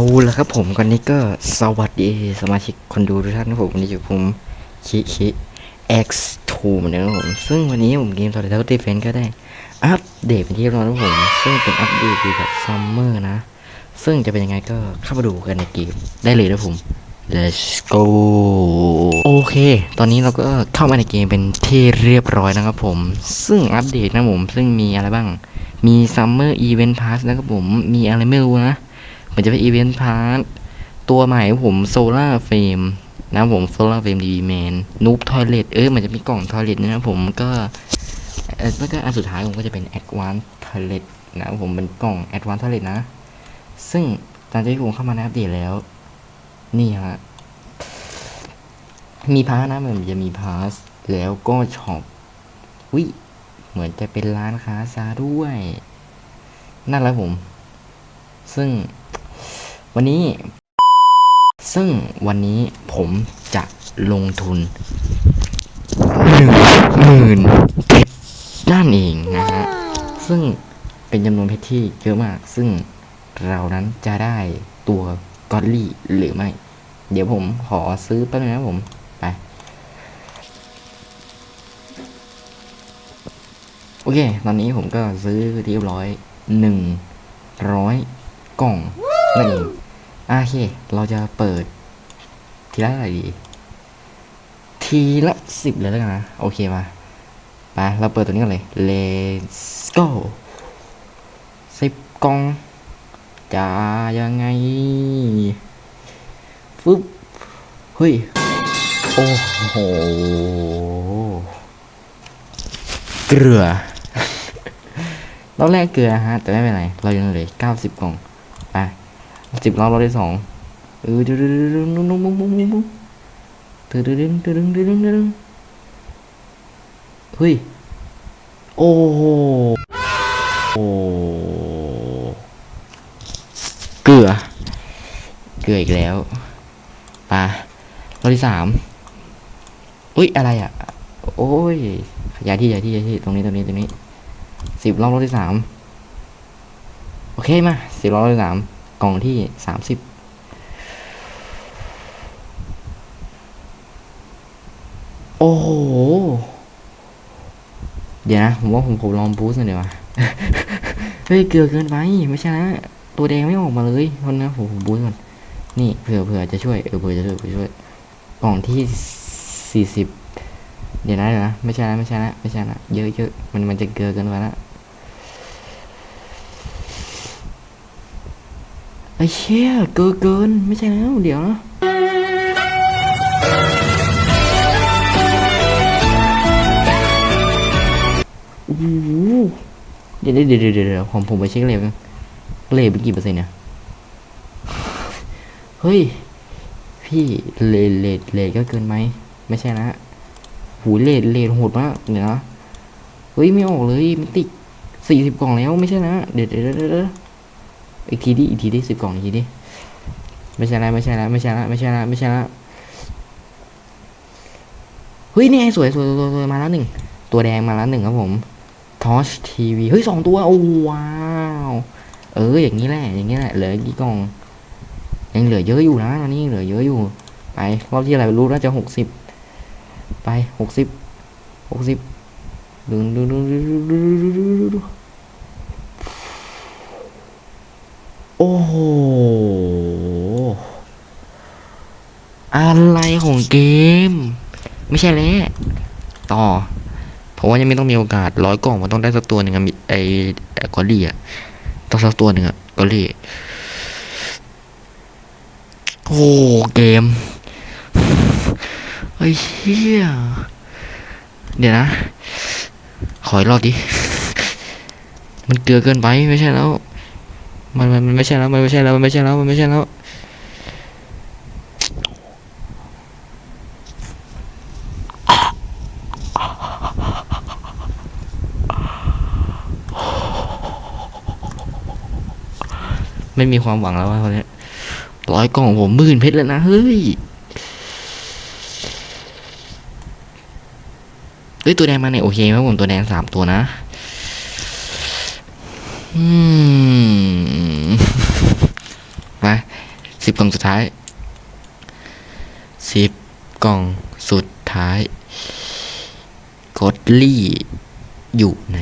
เอาละครับผมก่อนนี้ก็สวัสดีสมาชิกคนดูทุกท่านนะครับผมวันนี้อยู่ผมคิคิ X2 เหมือนเดิมครับผม ซึ่งวันนี้ผมเกม Total Defense ก็ได้ อัปเดตเป็นที่เรียบร้อยแล้วครับผม ซึ่งเป็นอัปเดตเกี่ยวกับซัมเมอร์นะ ซึ่งจะเป็นยังไงก็เข้ามาดูกันในเกมได้เลยนะผม let's go โอเค ตอนนี้เราก็เข้ามาในเกมเป็นที่เรียบร้อยนะครับผม ซึ่งอัปเดตนะผม ซึ่งมีอะไรบ้าง มี Summer Event Pass นะครับผม มีอะไรไม่รู้นะ มันจะเป็น Event Pass ตัวใหม่ของผม Solar Frame นะผม Solar Frame DB Man Noob Toilet เออมันจะมีกล่อง Toilet นะครับผมก็แล้วก็อันสุดท้ายผมก็จะเป็น Advanced Toilet นะผมเป็นกล่อง Advanced Toilet นะ ซึ่งตอนที่ผมเข้ามาในอัปเดตแล้ว นี่ฮะมีพาสนะมันจะมีพาสแล้วก็ช็อปวิเหมือนจะเป็นร้านค้าซาด้วย นั่นแหละผม ซึ่ง วันนี้ ซึ่งวันนี้ผมจะลงทุนหนึ่งหมื่นเพชรนั่นเองนะฮะ ซึ่งเป็นจำนวนเพชรที่เยอะมาก ซึ่งเรานั้นจะได้ตัวกอดลี่หรือไม่ เดี๋ยวผมขอซื้อแป๊บนึงนะผม ไป โอเค ตอนนี้ผมก็ซื้อที่เรียบร้อยหนึ่งร้อยกล่องนั่นเอง โอเค เราจะเปิด ทีละอะไรดี ทีละสิบเลยแล้วกันนะ โอเคมาไปเราเปิดตัวนี้กันเลย let's go สิบกองจะยังไง ฟึบเฮ้ย โอ้โห เกลือ รอบแรกเกลือฮะ แต่ไม่เป็นไร เรายังเหลือเก้าสิบกล่อง สิบรอบเราได้สองเออดึงดึงดึงดึงดึงดึงดึงดึงดึงดึงดึงดึงดึงดึงดึงเฮ้ย โอ้โหโอ้เกลือ เกลืออีกแล้วไปรอบที่สามอุ้ยอะไรอะ โอ้ยย้ายที่ย้ายที่ย้ายที่ตรงนี้ตรงนี้ตรงนี้สิบรอบรอบที่สามโอเคมาสิบรอบรอบที่สาม กล่องที่สามสิบโอ้โห เดี๋ยวนะ ผมว่าผมผมลองบูสต์หน่อยดีกว่า เฮ้ย เกลือเกินไป ไม่ใช่นะ ตัวแดงไม่ออกมาเลยคนนะผมผมบูสต์ก่อน นี่เผื่อเผื่อจะช่วย เออเผื่อจะช่วยเผื่อช่วย กล่องที่สี่สิบ เดี๋ยวนะเดี๋ยวนะ ไม่ใช่นะไม่ใช่นะไม่ใช่นะ เยอะเยอะมันมันจะเกลือเกินไปละ ไอ้เชี่ยเกลือเกินไม่ใช่แล้วเดี๋ยวนะโอ้โหเดี๋ยวเดี๋ยวเดี๋ยวเดี๋ยวผมผมไปเช็คเลยกันเลทเป็นกี่เปอร์เซ็นต์เนี่ยเฮ้ยพี่เลทเลทเลทก็เกินไหมไม่ใช่นะหูเลทเลทโหดมากเดี๋ยวนะเฮ้ยไม่ออกเลยมันติดสี่สิบกล่องแล้วไม่ใช่นะเดี๋ยวเดี๋ยวเดี๋ยวเดี๋ยว อีกทีดิอีกทีดิสิบกล่องอีกทีดิไม่ใช่ละไม่ใช่ละไม่ใช่ละไม่ใช่ละไม่ใช่ละเฮ้ยนี่ไงสวยสวยสวยสวยมาแล้วหนึ่งตัวแดงมาแล้วหนึ่งครับผมทอชทีวีเฮ้ยสองตัวโอ้ว้าวเอออย่างนี้แหละอย่างนี้แหละเหลือกี่กล่อง ยังเหลือเยอะอยู่นะตอนนี้ยังเหลือเยอะอยู่ ไปรอบที่อะไรรู้น่าจะหกสิบไปหกสิบหกสิบดึงดึงดึงดึงดึงดึงดึงดึงดึง โอ้โห อะไรของเกม ไม่ใช่แล้ว ต่อ เพราะว่ายังไม่ต้องมีโอกาสร้อยกล่องมันต้องได้สักตัวหนึ่งอะมิไอไอ้กอลี่อะต้องสักตัวหนึ่งอะกอลี่ โอ้เกม ไอ้เชี่ยเดี๋ยวนะ ขออีกรอบดิ มันเกลือเกินไปไม่ใช่แล้ว มันมันมันไม่ใช่แล้วมันไม่ใช่แล้วมันไม่ใช่แล้วมันไม่ใช่แล้วไม่มีความหวังแล้วว่าคนนี้ร้อยกล่องผมมื่นเพชรแล้วนะเฮ้ยเอ้ยตัวแดงมาเนี่ยโอเคไหมผมตัวแดงสามตัวนะ อืมมากล่องสุดท้ายสิบกล่องสุดท้ายกดลี่อยู่ไหน